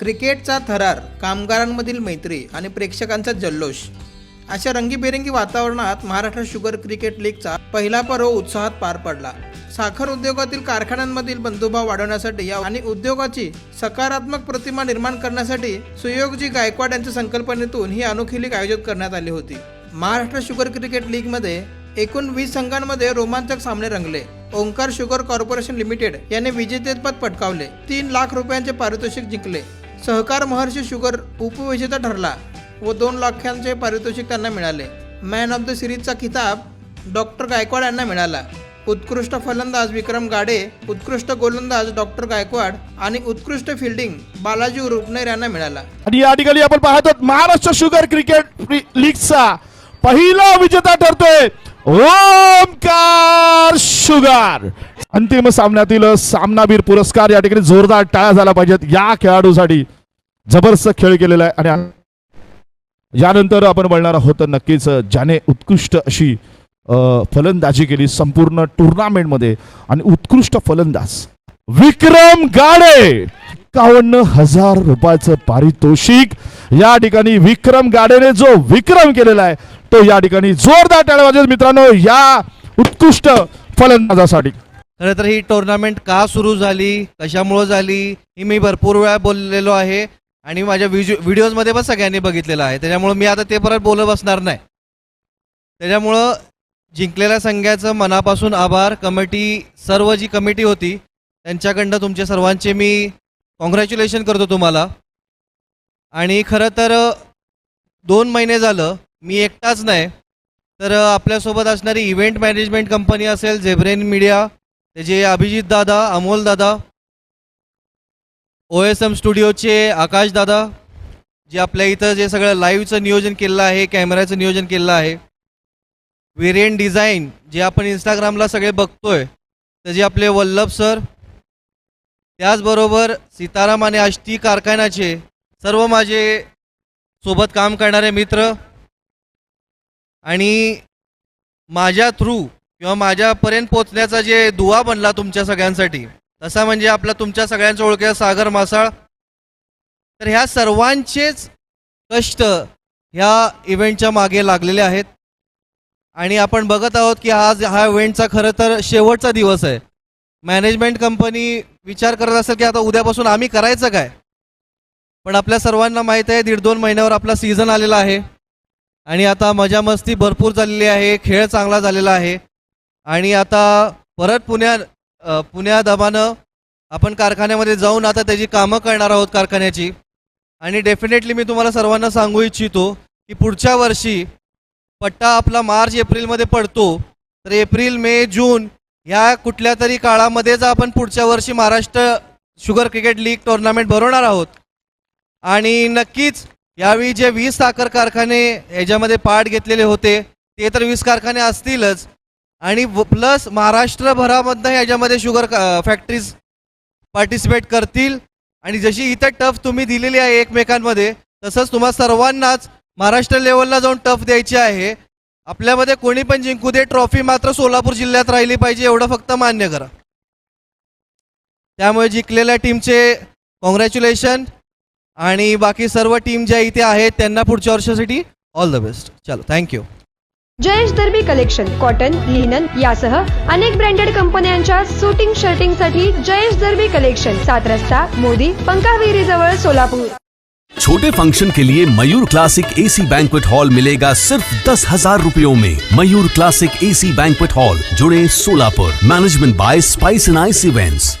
क्रिकेटचा थरार कामगारांमधील मैत्री आणि प्रेक्षकांचा जल्लोष. अशा रंगीबेरंगी वातावरणात महाराष्ट्र शुगर क्रिकेट लीगचा पहिला पर्व उत्साहात पार पडला. साखर उद्योगातील कारखान्यांमधील बंधुभाव वाढवण्यासाठी या- आणि उद्योगाची सकारात्मक प्रतिमा निर्माण करण्यासाठी सुयोगजी गायकवाड यांच्या संकल्पनेतून ही अनोखी लीग आयोजित करण्यात आली होती. महाराष्ट्र शुगर क्रिकेट लीगमध्ये एकूण वीस संघांमध्ये रोमांचक सामने रंगले. ओंकार शुगर कॉर्पोरेशन लिमिटेड याने विजेतेपद पटकावले. तीन लाख रुपयांचे पारितोषिक जिंकले. सहकार महर्षी शुगर उपविजेता ठरला व दोन लाखांचे पारितोषिक त्यांना मिळाले. मॅन ऑफ द सिरीजचा खिताब डॉक्टर गायकवाड यांना मिळाला. उत्कृष्ट फलंदाज विक्रम गाडे उत्कृष्ट गोलंदाज डॉक्टर गायकवाड आणि उत्कृष्ट फिल्डिंग बालाजी रुपनेर यांना मिळाला. आणि या ठिकाणी आपण पाहतो महाराष्ट्र शुगर क्रिकेट लीगचा पहिला विजेता ठरतोय. ओमकार शुगर. अंतिम सामन्यातील सामनावीर पुरस्कार या ठिकाणी जोरदार टाळ्या झाला पाहिजेत या खेळाडूसाठी. जबरदस्त खेळ केलेला आहे आणि यानंतर आपण बोलणार आहोत नक्कीच ज्याने उत्कृष्ट अशी फलंदाजी केली संपूर्ण टुर्नामेंटमध्ये. आणि उत्कृष्ट फलंदाज विक्रम गाडे. एकावन्न हजार रुपयाचं पारितोषिक. या ठिकाणी विक्रम गाडेने जो विक्रम केलेला आहे तो या ठिकाणी जोरदार टाळ्या वाजेल मित्रांनो या उत्कृष्ट फलंदाजासाठी. खरं तर ही टुर्नामेंट का सुरू झाली कशामुळं झाली ही मी भरपूर वेळा बोललेलो आहे आणि माझ्या व्हिडिओ व्हिडिओजमध्ये पण सगळ्यांनी बघितलेलं आहे. त्याच्यामुळं मी आता ते परत बोलत बसणार नाही. त्याच्यामुळं जिंकलेल्या संघाचं मनापासून आभार. कमिटी सर्व जी कमिटी होती त्यांच्याकडनं तुमचे सर्वांचे मी कॉंग्रॅच्युलेशन करतो तुम्हाला. आणि खरं तर दोन महिने झालं मी एकटाच नाही. तर आपल्यासोबत असणारी इव्हेंट मॅनेजमेंट कंपनी असेल झेब्रेन मीडिया त्याचे अभिजित दादा अमोल दादा ओ एस एम स्टुडिओचे आकाश दादा जे आपल्या इथं जे सगळं लाईव्हचं नियोजन केलेलं आहे कॅमेऱ्याचं नियोजन केलेलं आहे. वेरियंट डिझाईन जे आपण इंस्टाग्रामला सगळे बघतोय त्याचे आपले वल्लभ सर त्याचबरोबर सीताराम आणि आष्टी कारखान्याचे सर्व माझे सोबत काम करणारे मित्र आणि माझ्या थ्रू किंवा माझ्यापर्यंत पोचण्याचा जे दुवा बनला तुमच्या सगळ्यांसाठी तसा म्हणजे आपला तुमच्या सगळ्यांच्या ओळखीचा सागर मासाळ. तर ह्या सर्वांचेच कष्ट ह्या इव्हेंटच्या मागे लागलेले आहेत. आणि आपण बघत आहोत की आज हा इव्हेंटचा खरं तर शेवटचा दिवस आहे. मॅनेजमेंट कंपनी विचार करत असेल की आता उद्यापासून आम्ही करायचं काय? पण आपल्या सर्वांना माहीत आहे दीड दोन महिन्यावर आपला सीझन आलेला आहे. आणि आता मजा मस्ती भरपूर झालेली आहे खेळ चांगला झालेला आहे. आणि आता परत पुण्या पुण्या दबानं आपण कारखान्यामध्ये जाऊन आता त्याची कामं करणार आहोत कारखान्याची. आणि डेफिनेटली मी तुम्हाला सर्वांना सांगू इच्छितो की पुढच्या वर्षी पट्टा आपला मार्च एप्रिलमध्ये पडतो. तर एप्रिल मे जून ह्या कुठल्या तरी काळामध्येच आपण पुढच्या वर्षी Maharashtra sugar cricket league tournament भरवणार आहोत. आणि नक्कीच यावेळी जे वीस साखर कारखाने याच्यामध्ये पार्ट घेतलेले होते ते तर वीस कारखाने असतीलच. आणि प्लस महाराष्ट्रभरामधनं याच्यामध्ये शुगर फॅक्टरीज पार्टिसिपेट करतील. आणि जशी इथं टफ तुम्ही दिलेली आहे एकमेकांमध्ये तसंच तुम्हा सर्वांनाच महाराष्ट्र लेवलला जाऊन टफ द्यायची आहे. आपल्यामध्ये कोणी पण जिंकू दे ट्रॉफी मात्र सोलापूर जिल्ह्यात राहिली पाहिजे एवढं फक्त मान्य करा. त्यामुळे जिंकलेल्या टीमचे कॉंग्रॅच्युलेशन आणि बाकी सर्व टीम ज्या इथे आहेत त्यांना पुढच्या वर्षासाठी ऑल द बेस्ट चलो thank you Jayesh Darbi collection cotton linen यासह अनेक ब्रँडेड कंपन्यांच्या सुटिंग शर्टिंगसाठी जयेश दर्बी कलेक्शन सात रस्ता मोदी पंकाविरी जवळ सोलापूर. छोटे फंक्शन के लिए Mayur classic AC banquet hall मिलेगा सिर्फ दस हजार रूपयों में। Mayur classic AC banquet hall जुड़े Solapur. Management by spice and ice events